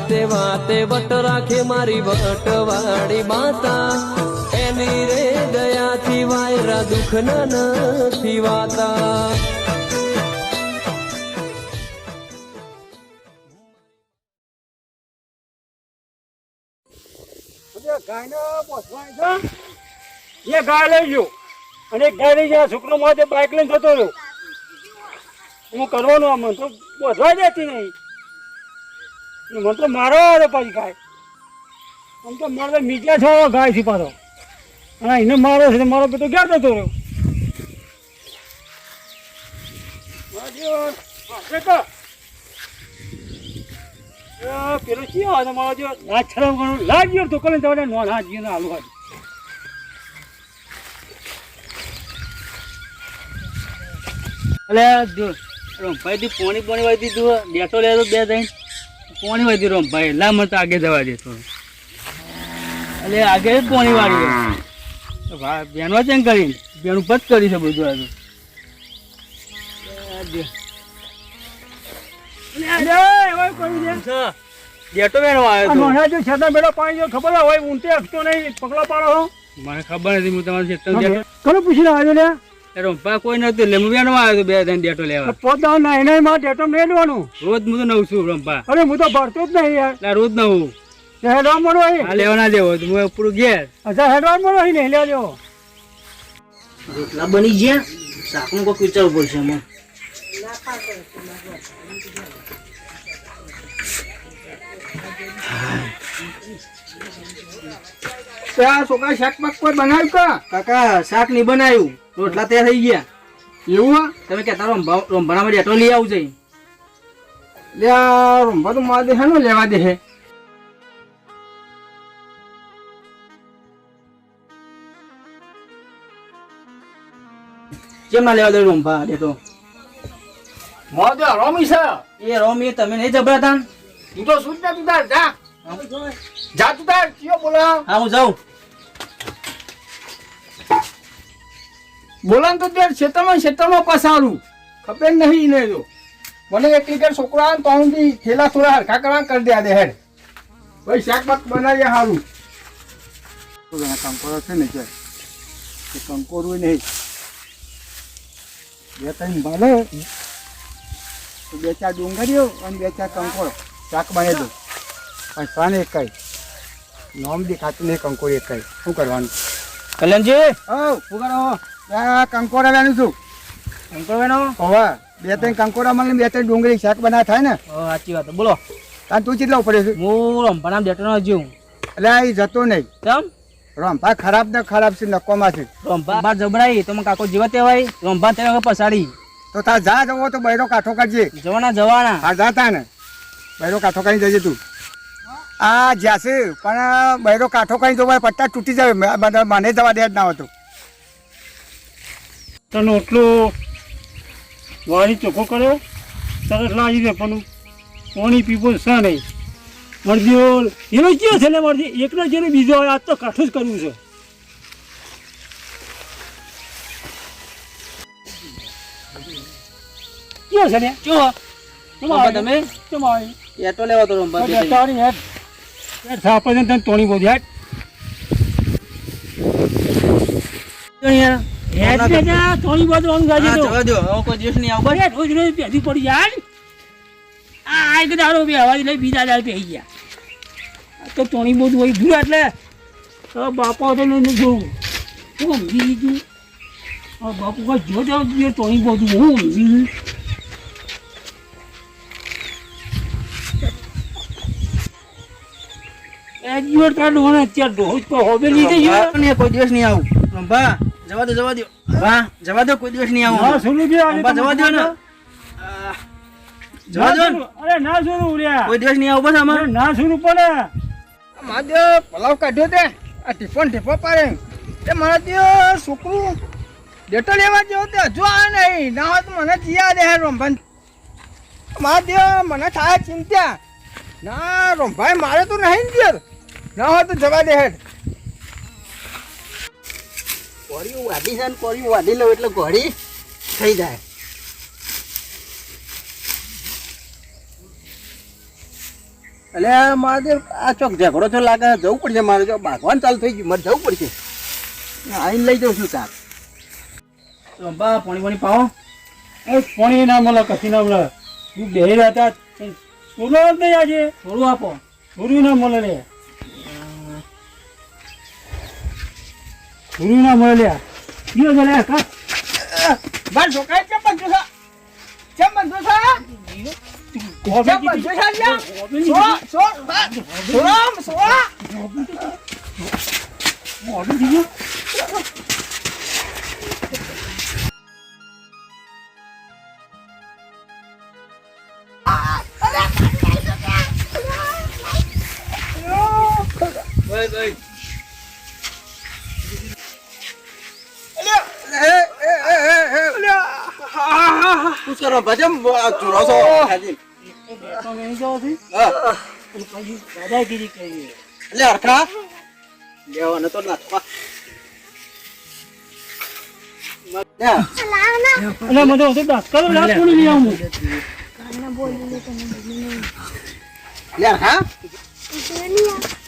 વાતે વાતે વટ રાખે મારી વટવાળી માતા. એની રે દયાથી વાયરા દુઃખ નથી વાતા. અને ગાય લઈ ગયા. છોકરો માથે બાઇક લઈને જતો રહ્યો. હું કરવાનું આ મને તો બોધવા જતી નહીં. મને તો મારો આવે પાછી ગાય. આમ તો મારે તો મીજા છો ગાય છે પાછો. અને એને મારો છે તો મારો પેટો ક્યાં જતો રહ્યો? પેલો ચી આવે મારો જે હાથ છરમ કરવાનું લાગ્યો તો કલે તમારે નોન હાથ ગયો હાલું હાથ. એટલે જો ભાઈ પોણી પોણી વાળી દીધું બેસો લેતો બે ત્રણ પોણી વાળી દીધું રમભાઈ લા મને તો આગે જવા દે થોડું એટલે આગે પોણી વાળી બેનવા ચેક કરીને. બેનું પત કરી છે બધું આજે. મને ખબર નથી હું તમારા ખેતર બેઠો રમપા કોઈ નતું એટલે હું આવ્યો બે ત્રણ ડેટો લેવા. પોતા ના એને માં ડેટો નહીં લેવાનું. રોજ હું તો નવ છું રમપા અરે હું તો ભરતો જ નહીં યાર. રોજ નવું. હેડવાન મળો આ લેવા દેવો હું પૂરું ઘેર. અચ્છા હેડવાન મળો નહીં લેજો રોટલા બની ગયા? શાકનું કોઈક વિચારવું પડશે એમાં. ત્યાં છોકરા શાક પાક કોઈ બનાવ્યું કા? કાકા શાક નહીં બનાવ્યું. રોટલા તૈયાર થઈ ગયા. એવું તમે કહેતા રોંભા રોંભાણામાં ડેટો લઈ આવજે લે તો મારે હે લેવા દે હે કેમ ના લેવા દે રોંભા ડેટો મોજે રોમી છે. એ રોમી તમે નહીં જબરાતા? તું તો શું તું તાર જા. જા તું તાર કયો બોલા? હા હું જાઉં. બોલા તો ત્યાં ક્ષેત્રમાં ક્ષેત્રમાં પસારું. ખબર નહીં ને જો. મને એક લીટર છોકરા તો હું બી ખેલા થોડા હરખા કરવા કરી દે દે હેડ. ભાઈ શાક બાક બનાવીએ સારું કંકોરો છે ને કે કંકોરું નહીં. બે ત્રણ ભાલે બે ચાર ડુંગરીઓ અને બે ચાર કંકોરો. શાક બને દો પણ સાને એક કઈ. નોમ દેખાતું નહીં કંકોર એક કઈ. શું કરવાનું? કલ્યાણજી? હવ ઉગાડો કંકોરા વેનું છું. બેનો હોવા. બે ત્રણ કંકોરા મળે બે ત્રણ ડુંગળી શાક બના થાય ને. સાચી વાત. બોલો. તાર તું કેટલો પડે છે હું રોંભાણામાં ડેટો ના જીવું એટલે એ જતો નહીં. કેમ? રંભા ખરાબ ને ખરાબ છે નકોમાં છે. રોંભા બાર જબરાઈ તો મને કાકો જીવા તેવાય રોંભા વગર પસાડી. તો તાર જા જવો તો બૈરો કાઠો કરજે. જવાના જવાના. હા તા ને. બૈરો કાઠો કરી જજે તું. આ જ્યાં છે પણ બૈરો કાઠો કરી જવાય પટ્ટા તૂટી જાય. મને જવા દે જ ના હતો તને એટલો વાળી ચોખ્ખો કર્યો? તરત લાગી દે પણ. પાણી પીવો શા નહીં. મરજીઓ એનો કયો છે ને મરજી એકનો જેને બીજો હોય આજ તો કાઠું જ કરવું છે. કયો છે ને આવે? તમે? કેમ લેવા તો રોંભા તો તારી હેડ. હેડ સાપ તને તોણી બોધી હેડ. તોણી બોધ ગાજે તો. કોઈ દિવસ નહીં આવું બરે રોજ રોજ પહેરી પડી યાર આ એક દાડો બે હવા લઈ બીજા દાડ ગયા. તો તોણી બધું હોય ગયું એટલે. તો બાપા તો લઈને જોવું હું સમજી બાપુ કોઈ જો જો જો તોણી બધું હું સમજી લીધું એક દિવસ તાર ડોહા અત્યારે ડોહો જ કોઈ હોબે લીધે ગયો રોંભા, કોઈ દિવસ નહીં આવું. રોંભા જવા દો જવા દો. વાહ જવા દો કોઈ દિવસ નહીં ના આવું હા બે આજે રોંભા, જવા દો ને. જવા દો અરે ના સુરુ ઉડ્યા કોઈ દિવસ નહીં આવું બસ આમાં. ના સુનું પડે માધ્ય પલાવ કાઢ્યો તે. આ ટીફન ટીફો પાડે. તે મારા ત્યાં છોકરું ડેટો લેવા જેવો તે. હજુ આ નહીં. ના હોય તો મને જીયા દે રોમભાઈ. માધ્ય મને થાય ચિંતા. ના રોમભાઈ મારે તો નહીં ને ના હોય તો જવા દે હેડ. કોરી વાડી છે ને વાડી લઉં એટલે ઘોડી થઈ જાય. એટલે મારે આ ચોક ઝઘડો તો લાગે, જવું પડશે મારે જો ચાલુ થઈ ગયું, મારે જવું પડશે. આવીને લઈ જાઉં છું તાર. રંભા પાણી પાણી પાવો. એ પાણી ના મળે, કશી ના મળે. હું બેહી હતા જ. નહીં આજે. થોડું આપો. પૂરું ના મળે લે પૂરું ના મળે લે કયો છે લે કા બાર છોકરા કેમ બંધો છે કેમ બંધો છે કોફી કેમ બંધો કીધી. છે લ્યા? કોફી સો સો સોરામ સોરા મોઢું થઈ ગયું શું કરો ભજમ ચોરો છો ખાજી તો નહીં જાઓ છે હા પછી દાદાગીરી કરી લે અરખા લેવાનો તો નાખવા લે એટલે મને તો દાખલો લાગ કોણ લઈ આવું લે અરખા Julia.